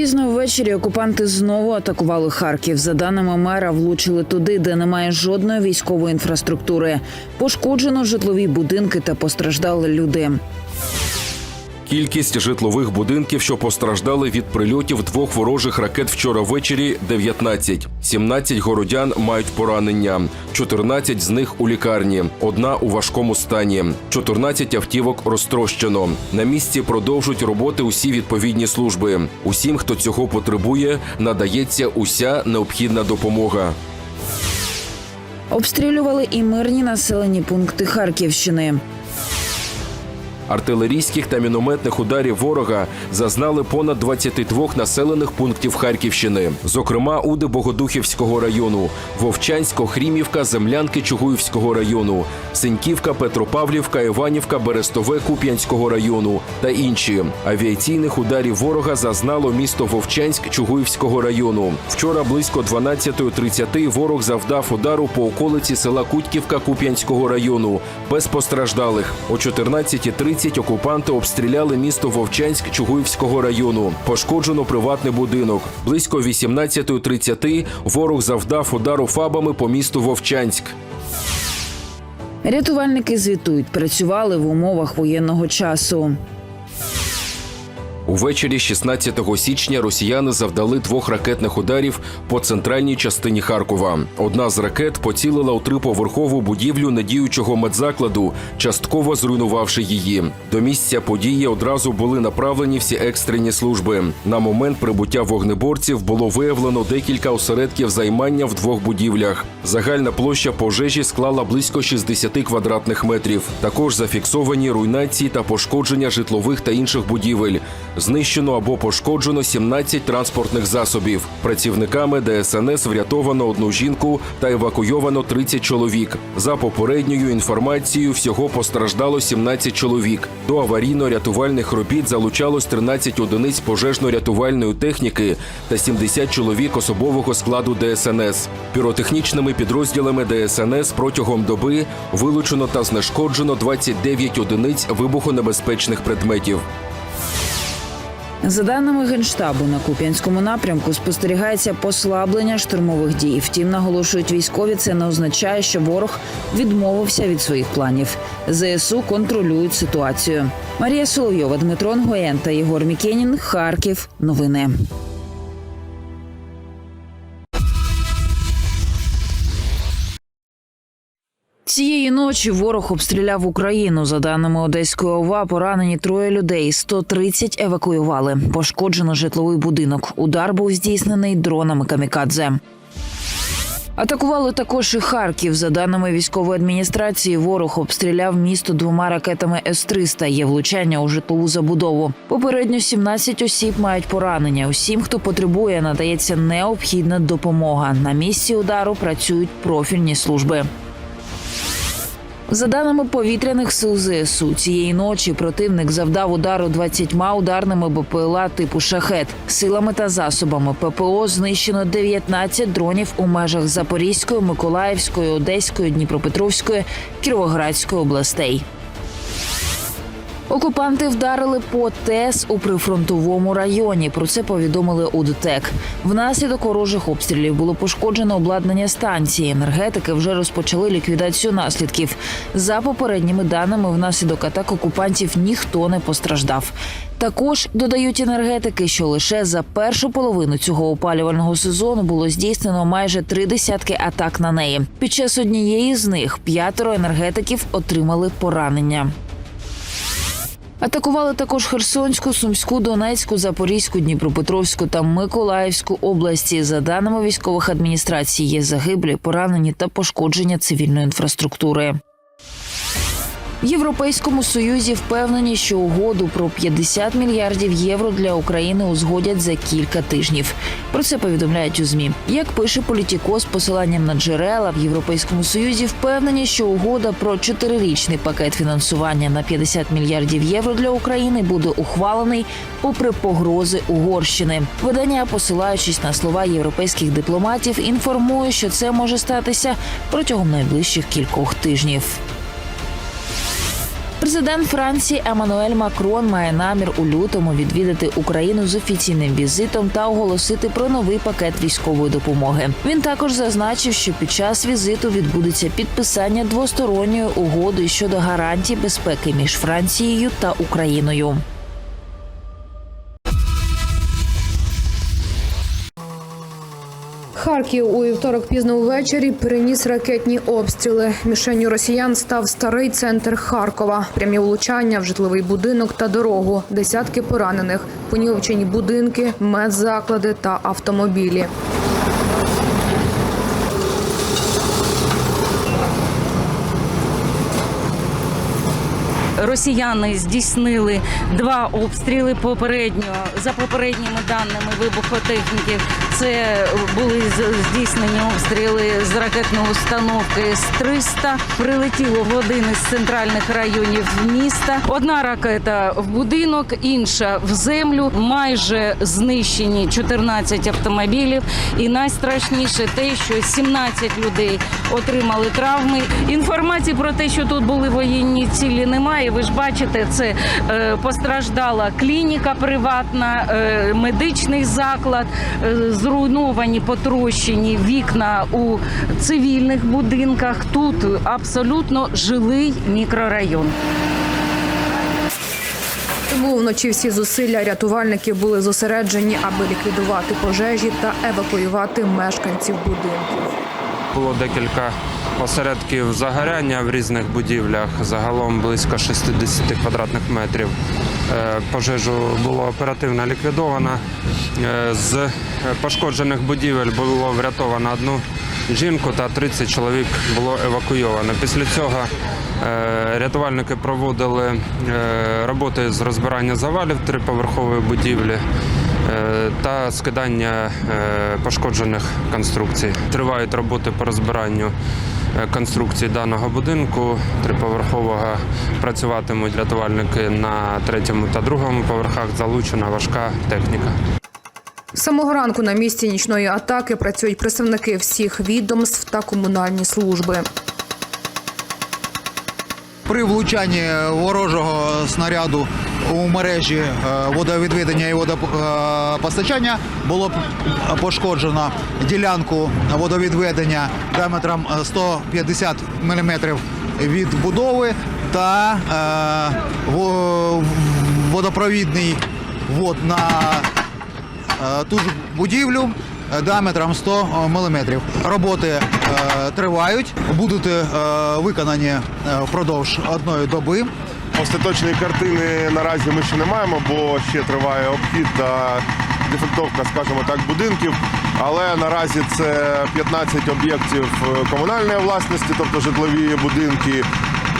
Пізно ввечері окупанти знову атакували Харків. За даними мера, влучили туди, де немає жодної військової інфраструктури. Пошкоджено житлові будинки та постраждали люди. Кількість житлових будинків, що постраждали від прильотів двох ворожих ракет вчора ввечері – 19. 17 городян мають поранення. 14 з них у лікарні. Одна у важкому стані. 14 автівок розтрощено. На місці продовжують роботи усі відповідні служби. Усім, хто цього потребує, надається уся необхідна допомога. Обстрілювали і мирні населені пункти Харківщини. Артилерійських та мінометних ударів ворога зазнали понад 22 населених пунктів Харківщини, зокрема у Богодухівського району, Вовчансько, Хрімівка, Землянки Чугуївського району, Синьківка, Петропавлівка, Іванівка, Берестове Куп'янського району та інші. Авіаційних ударів ворога зазнало місто Вовчанськ Чугуївського району. Вчора близько 12.30 ворог завдав удару по околиці села Кутьківка Куп'янського району без постраждалих. О 14.30 окупанти обстріляли місто Вовчанськ Чугуївського району. Пошкоджено приватний будинок. Близько 18.30 ворог завдав удару фабами по місту Вовчанськ. Рятувальники звітують, працювали в умовах воєнного часу. Увечері 16 січня росіяни завдали двох ракетних ударів по центральній частині Харкова. Одна з ракет поцілила у триповерхову будівлю недіючого медзакладу, частково зруйнувавши її. До місця події одразу були направлені всі екстрені служби. На момент прибуття вогнеборців було виявлено декілька осередків займання в двох будівлях. Загальна площа пожежі склала близько 60 квадратних метрів. Також зафіксовані руйнації та пошкодження житлових та інших будівель. Знищено або пошкоджено 17 транспортних засобів. Працівниками ДСНС врятовано одну жінку та евакуйовано 30 чоловік. За попередньою інформацією, всього постраждало 17 чоловік. До аварійно-рятувальних робіт залучалось 13 одиниць пожежно-рятувальної техніки та 70 чоловік особового складу ДСНС. Піротехнічними підрозділами ДСНС протягом доби вилучено та знешкоджено 29 одиниць вибухонебезпечних предметів. За даними генштабу, на Куп'янському напрямку спостерігається послаблення штурмових дій. Втім, наголошують військові, це не означає, що ворог відмовився від своїх планів. ЗСУ контролюють ситуацію. Марія Соловйова, Дмитро Нгоєн та Єгор Мікенін. Харків. Новини. Цієї ночі ворог обстріляв Україну. За даними Одеської ОВА, поранені троє людей. 130 евакуювали. Пошкоджено житловий будинок. Удар був здійснений дронами камікадзе. Атакували також і Харків. За даними військової адміністрації, ворог обстріляв місто двома ракетами С-300. Є влучання у житлову забудову. Попередньо 17 осіб мають поранення. Усім, хто потребує, надається необхідна допомога. На місці удару працюють профільні служби. За даними повітряних сил ЗСУ, цієї ночі противник завдав удару 20 ударними БПЛА типу шахет. Силами та засобами ППО знищено 19 дронів у межах Запорізької, Миколаївської, Одеської, Дніпропетровської, Кіровоградської областей. Окупанти вдарили по ТЕС у прифронтовому районі. Про це повідомили у ДТЕК. Внаслідок ворожих обстрілів було пошкоджено обладнання станції. Енергетики вже розпочали ліквідацію наслідків. За попередніми даними, внаслідок атак окупантів ніхто не постраждав. Також додають енергетики, що лише за першу половину цього опалювального сезону було здійснено майже три десятки атак на неї. Під час однієї з них п'ятеро енергетиків отримали поранення. Атакували також Херсонську, Сумську, Донецьку, Запорізьку, Дніпропетровську та Миколаївську області. За даними військових адміністрацій, є загиблі, поранені та пошкодження цивільної інфраструктури. В Європейському союзі впевнені, що угоду про 50 мільярдів євро для України узгодять за кілька тижнів. Про це повідомляють у змі. Як пише політіко з посиланням на джерела в Європейському Союзі, впевнені, що угода про чотирирічний пакет фінансування на 50 мільярдів євро для України буде ухвалений попри погрози Угорщини. Видання, посилаючись на слова європейських дипломатів, інформує, що це може статися протягом найближчих кількох тижнів. Президент Франції Еммануель Макрон має намір у лютому відвідати Україну з офіційним візитом та оголосити про новий пакет військової допомоги. Він також зазначив, що під час візиту відбудеться підписання двосторонньої угоди щодо гарантій безпеки між Францією та Україною. Харків у вівторок пізно увечері переніс ракетні обстріли. Мішенню росіян став старий центр Харкова. Прямі влучання в житловий будинок та дорогу. Десятки поранених, понівечені будинки, медзаклади та автомобілі. Росіяни здійснили два обстріли попередньо. За попередніми даними вибухотехніків, це були здійснені обстріли з ракетної установки С-300. Прилетіло в один із центральних районів міста. Одна ракета в будинок, інша в землю. Майже знищені 14 автомобілів. І найстрашніше те, що 17 людей отримали травми. Інформації про те, що тут були воєнні цілі, немає. Ви ж бачите, це е, постраждала клініка приватна, е, медичний заклад, е, зруйновані, потрощені вікна у цивільних будинках. Тут абсолютно жилий мікрорайон. Тому вночі всі зусилля рятувальників були зосереджені, аби ліквідувати пожежі та евакуювати мешканців будинків. Було декілька осередків загоряння в різних будівлях, загалом близько 60 квадратних метрів. Е, Пожежу було оперативно ліквідовано. Е, З пошкоджених будівель було врятовано одну жінку та 30 чоловік було евакуйовано. Після цього е, рятувальники проводили роботи з розбирання завалів триповерхової будівлі. Та скидання пошкоджених конструкцій. Тривають роботи по розбиранню е, конструкцій даного будинку триповерхового. Працюватимуть рятувальники на третьому та другому поверхах. Залучена важка техніка. Самого ранку на місці нічної атаки працюють представники всіх відомств та комунальні служби. При влучанні ворожого снаряду у мережі е, водовідведення і водопостачання було пошкоджено ділянку водовідведення діаметром е, 150 мм від будови та е, водопровідний вод на е, ту ж будівлю. е, діаметром 100 мм. Роботи е, тривають, будуть е, виконані е, впродовж одної доби. Остаточної картини наразі ми ще не маємо, бо ще триває обхід та дефектовка, скажімо так, будинків. Але наразі це 15 об'єктів е, комунальної власності, тобто житлові будинки,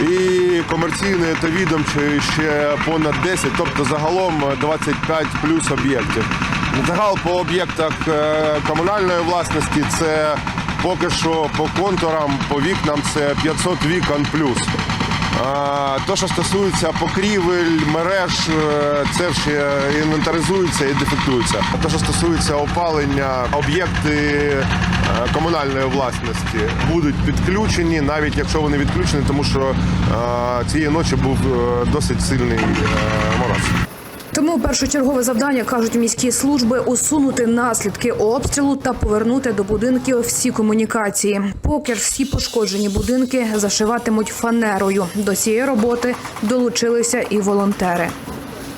і комерційної та відомчої ще понад 10, тобто загалом 25 плюс об'єктів. Загал по об'єктах е, комунальної власності це поки що по контурам, по вікнам це 500 вікон плюс. То, що стосується покрівель, мереж, е, це ще інвентаризується і дефектується. То, що стосується опалення, об'єкти е, комунальної власності будуть підключені, навіть якщо вони відключені, тому що цієї ночі був досить сильний мороз. Тому першочергове завдання кажуть міські служби усунути наслідки обстрілу та повернути до будинків всі комунікації. Поки всі пошкоджені будинки зашиватимуть фанерою. До цієї роботи долучилися і волонтери.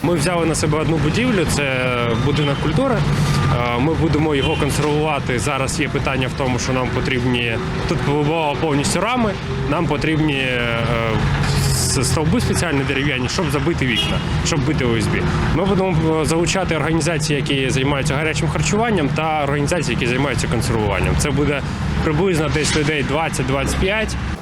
Ми взяли на себе одну будівлю, це будинок культури. Е, Ми будемо його консервувати. Зараз є питання в тому, що нам потрібні тут побудова повністю рами. Нам потрібні е, стовби спеціальні дерев'яні, щоб забити вікна, щоб бити ОСБ. Ми будемо е, залучати організації, які займаються гарячим харчуванням, та організації, які займаються консервуванням. Це буде приблизно десь людей 20-25.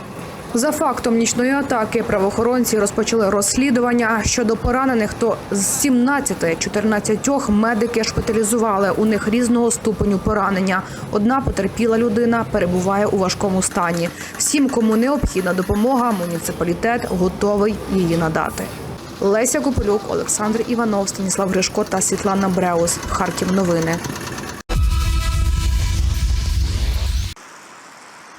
За фактом нічної атаки правоохоронці розпочали розслідування. Щодо поранених, то з 17 14 медики шпиталізували. У них різного ступеню поранення. Одна потерпіла людина перебуває у важкому стані. Всім, кому необхідна допомога, муніципалітет готовий її надати. Леся Копилюк, Олександр Іванов, Станіслав Гришко та Світлана Бреус. Харків новини.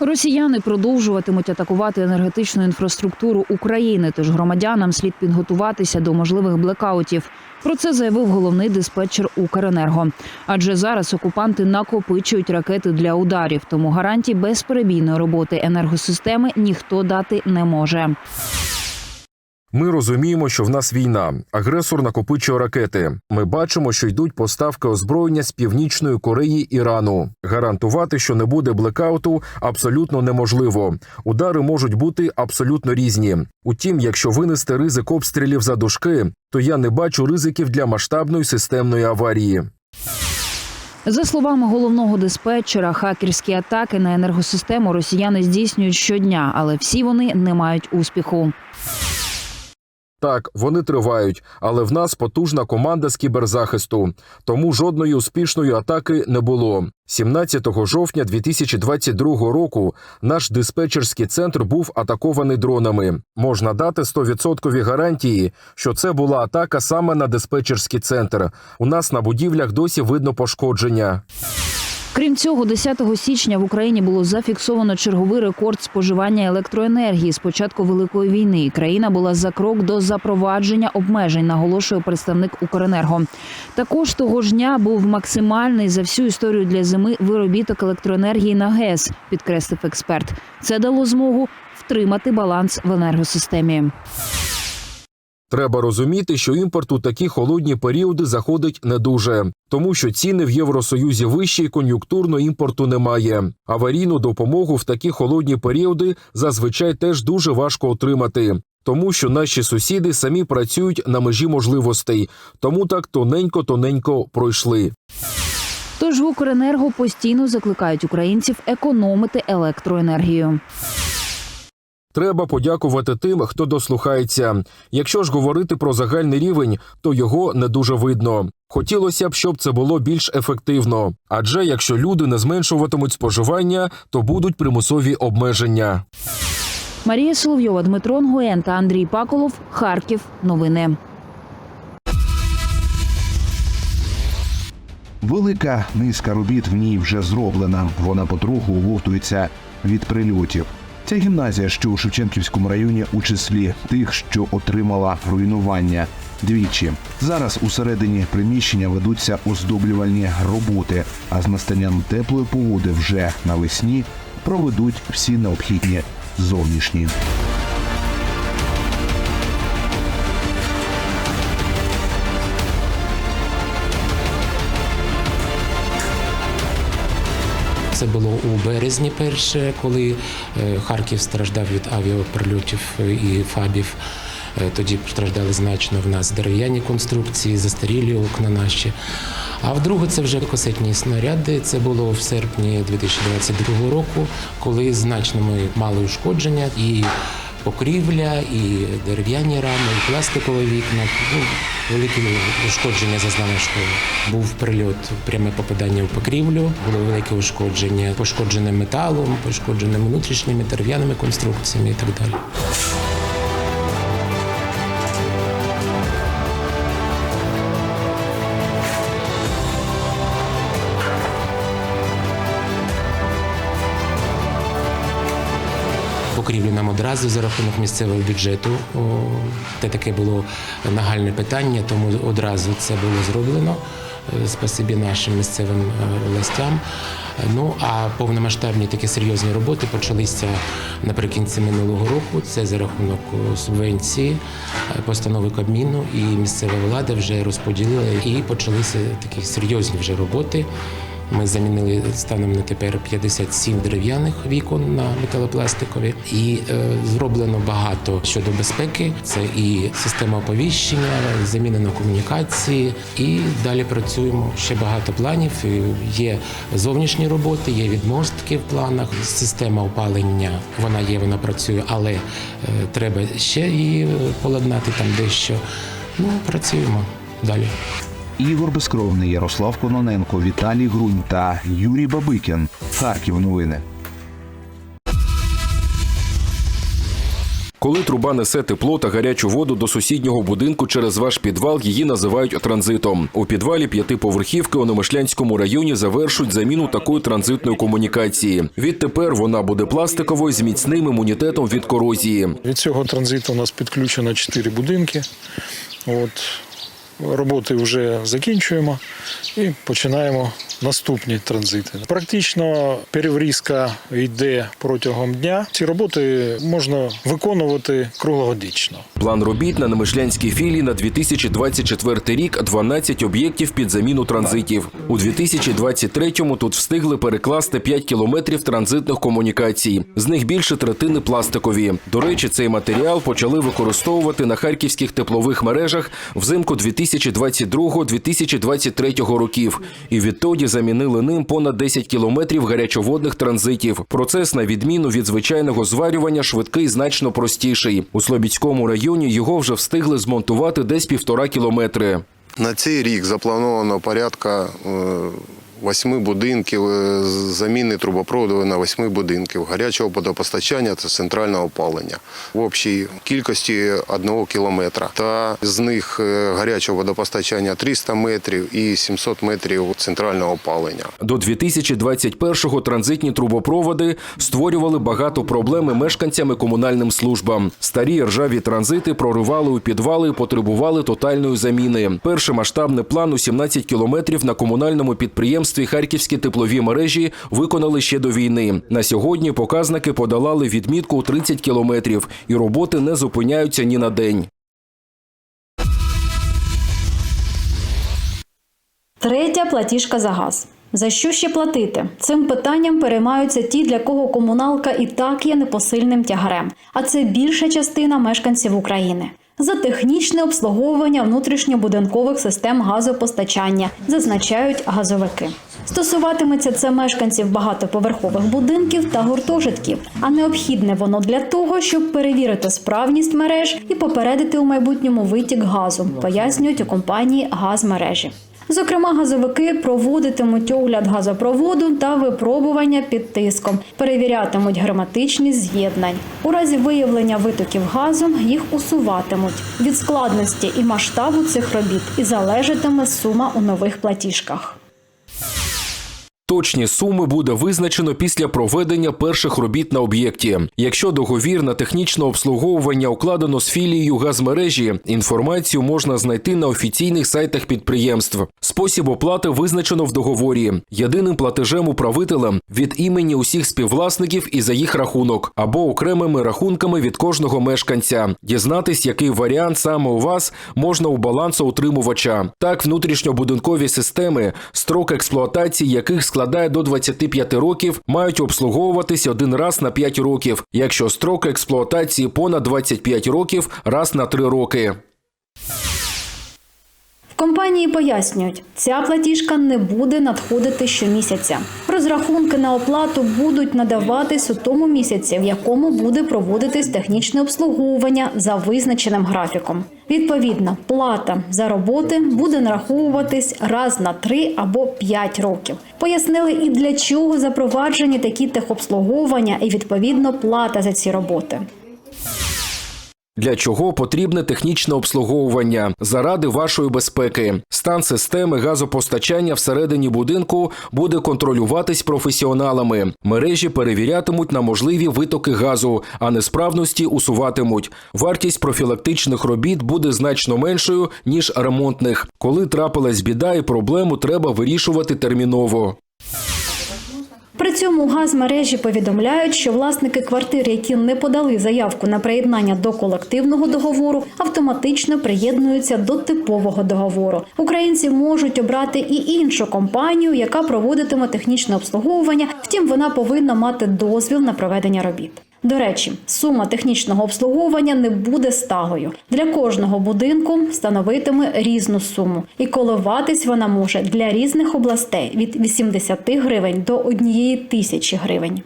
Росіяни продовжуватимуть атакувати енергетичну інфраструктуру України, тож громадянам слід підготуватися до можливих блекаутів. Про це заявив головний диспетчер Укренерго. Адже зараз окупанти накопичують ракети для ударів, тому гарантій безперебійної роботи енергосистеми ніхто дати не може. Ми розуміємо, що в нас війна. Агресор накопичує ракети. Ми бачимо, що йдуть поставки озброєння з північної Кореї Ірану. Гарантувати, що не буде блекауту, абсолютно неможливо. Удари можуть бути абсолютно різні. Утім, якщо винести ризик обстрілів за дужки, то я не бачу ризиків для масштабної системної аварії. За словами головного диспетчера, хакерські атаки на енергосистему росіяни здійснюють щодня, але всі вони не мають успіху. Так, вони тривають, але в нас потужна команда з кіберзахисту. Тому жодної успішної атаки не було. 17 жовтня 2022 року наш диспетчерський центр був атакований дронами. Можна дати 100% гарантії, що це була атака саме на диспетчерський центр. У нас на будівлях досі видно пошкодження. Крім цього, 10 січня в Україні було зафіксовано черговий рекорд споживання електроенергії з початку великої війни. Країна була за крок до запровадження обмежень, наголошує представник Укренерго. Також того ж дня був максимальний за всю історію для зими виробіток електроенергії на ГЕС, підкреслив експерт. Це дало змогу втримати баланс в енергосистемі. Треба розуміти, що імпорт у такі холодні періоди заходить не дуже, тому що ціни в Євросоюзі вищі і кон'юнктурно імпорту немає. Аварійну допомогу в такі холодні періоди зазвичай теж дуже важко отримати. Тому що наші сусіди самі працюють на межі можливостей, тому так тоненько-тоненько пройшли. Тож в Укренерго постійно закликають українців економити електроенергію. Треба подякувати тим, хто дослухається. Якщо ж говорити про загальний рівень, то його не дуже видно. Хотілося б, щоб це було більш ефективно. Адже якщо люди не зменшуватимуть споживання, то будуть примусові обмеження. Марія Соловйова, Дмитро Нгуєн та Андрій Паколов. Харків. Новини. Велика низка робіт в ній вже зроблена. Вона потроху оговтується від прильотів. Ця гімназія, що у Шевченківському районі, у числі тих, що отримала руйнування двічі. Зараз у середині приміщення ведуться оздоблювальні роботи, а з настанням теплої погоди вже навесні проведуть всі необхідні зовнішні. Це було у березні перше, коли е, Харків страждав від авіаприльотів і фабів. Е, Тоді страждали значно в нас дерев'яні конструкції, застарілі окна наші. А вдруге це вже касетні снаряди. Це було в серпні 2022 року, коли значно ми мали ушкодження і покрівля, і дерев'яні рами, і пластикові вікна. Ну, великі ушкодження зазнала школа. Був прильот, пряме попадання в покрівлю, було велике ушкодження, пошкоджене металом, пошкоджене внутрішніми дерев'яними конструкціями і так далі. Покрівлю нам одразу за рахунок місцевого бюджету. Те таке було нагальне питання, тому одразу це було зроблено. Е, Спасибі нашим місцевим е, властям. Е, Ну а повномасштабні такі серйозні роботи почалися наприкінці минулого року. Це за рахунок субвенції, постанови Кабміну, і місцева влада вже розподілила і почалися такі серйозні вже роботи. Ми замінили станом на тепер 57 дерев'яних вікон на металопластикові, і е, зроблено багато щодо безпеки. Це і система оповіщення, замінено комунікації, і далі працюємо. Ще багато планів. Є зовнішні роботи, є відмостки в планах. Система опалення вона є, вона працює, але е, треба ще її е, поладнати там дещо. Ну працюємо далі. Ігор Безкровний, Ярослав Кононенко, Віталій Грунь та Юрій Бабикін. Харків новини. Коли труба несе тепло та гарячу воду до сусіднього будинку через ваш підвал, її називають транзитом. У підвалі п'ятиповерхівки у Немишлянському районі завершують заміну такої транзитної комунікації. Відтепер вона буде пластиковою з міцним імунітетом від корозії. Від цього транзиту у нас підключено 4 будинки. От, роботи вже закінчуємо і починаємо наступні транзити. Практично переврізка йде протягом дня. Ці роботи можна виконувати круглогодично. План робіт на Немишлянській філії на 2024 рік 12 об'єктів під заміну транзитів. У 2023-му тут встигли перекласти 5 кілометрів транзитних комунікацій. З них більше третини пластикові. До речі, цей матеріал почали використовувати на харківських теплових мережах взимку 2022-2023 років. І відтоді замінили ним понад 10 кілометрів гарячоводних транзитів. Процес, на відміну від звичайного зварювання, швидкий значно простіший. У Слобідському районі його вже встигли змонтувати десь півтора кілометри. На цей рік заплановано порядка е, восьми будинків, е, заміни трубопроводу на восьми будинків, гарячого водопостачання та центрального опалення в общій кількості одного кілометра. Та з них е, гарячого водопостачання 300 метрів і 700 метрів центрального опалення. До 2021-го транзитні трубопроводи створювали багато проблем мешканцям і комунальним службам. Старі ржаві транзити проривали у підвали і потребували тотальної заміни. Перший масштабний план у 17 кілометрів на комунальному підприємстві Харківські теплові мережі виконали ще до війни. На сьогодні показники подолали відмітку 30 кілометрів, і роботи не зупиняються ні на день. Третя платіжка за газ. За що ще платити? Цим питанням переймаються ті, для кого комуналка і так є непосильним тягарем. А це більша частина мешканців України. За технічне обслуговування внутрішньобудинкових систем газопостачання, зазначають газовики. Стосуватиметься це мешканців багатоповерхових будинків та гуртожитків, а необхідне воно для того, щоб перевірити справність мереж і попередити у майбутньому витік газу, пояснюють у компанії Газмережі. Зокрема, газовики проводитимуть огляд газопроводу та випробування під тиском, перевірятимуть герметичність з'єднань. У разі виявлення витоків газу їх усуватимуть. Від складності і масштабу цих робіт і залежатиме сума у нових платіжках. Точні суми буде визначено після проведення перших робіт на об'єкті. Якщо договір на технічне обслуговування укладено з філією газмережі, інформацію можна знайти на офіційних сайтах підприємств. Спосіб оплати визначено в договорі. Єдиним платежем управителем від імені усіх співвласників і за їх рахунок, або окремими рахунками від кожного мешканця. Дізнатись, який варіант саме у вас можна у балансоутримувача. Так, внутрішньобудинкові системи, строк експлуатації яких складає до 25 років, мають обслуговуватись один раз на 5 років, якщо строк експлуатації понад 25 років раз на 3 роки. Компанії пояснюють, ця платіжка не буде надходити щомісяця. Розрахунки на оплату будуть надаватись у тому місяці, в якому буде проводитись технічне обслуговування за визначеним графіком. Відповідно, плата за роботи буде нараховуватись раз на 3 або 5 років. Пояснили і для чого запроваджені такі техобслуговування і відповідно плата за ці роботи. Для чого потрібне технічне обслуговування заради вашої безпеки? Стан системи газопостачання всередині будинку буде контролюватись професіоналами. Мережі перевірятимуть на можливі витоки газу, а несправності усуватимуть. Вартість профілактичних робіт буде значно меншою ніж ремонтних. Коли трапилась біда і проблему треба вирішувати терміново. При цьому газмережі повідомляють, що власники квартир, які не подали заявку на приєднання до колективного договору, автоматично приєднуються до типового договору. Українці можуть обрати і іншу компанію, яка проводитиме технічне обслуговування. Втім, вона повинна мати дозвіл на проведення робіт. До речі, сума технічного обслуговування не буде стагою. Для кожного будинку становитиме різну суму, і коливатись вона може для різних областей від 80 гривень до 1 тисячі гривень.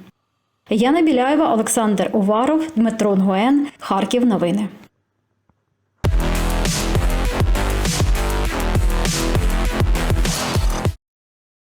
Яна Біляєва, Олександр Уваров, Дмитро Нгуен, Харків. Новини.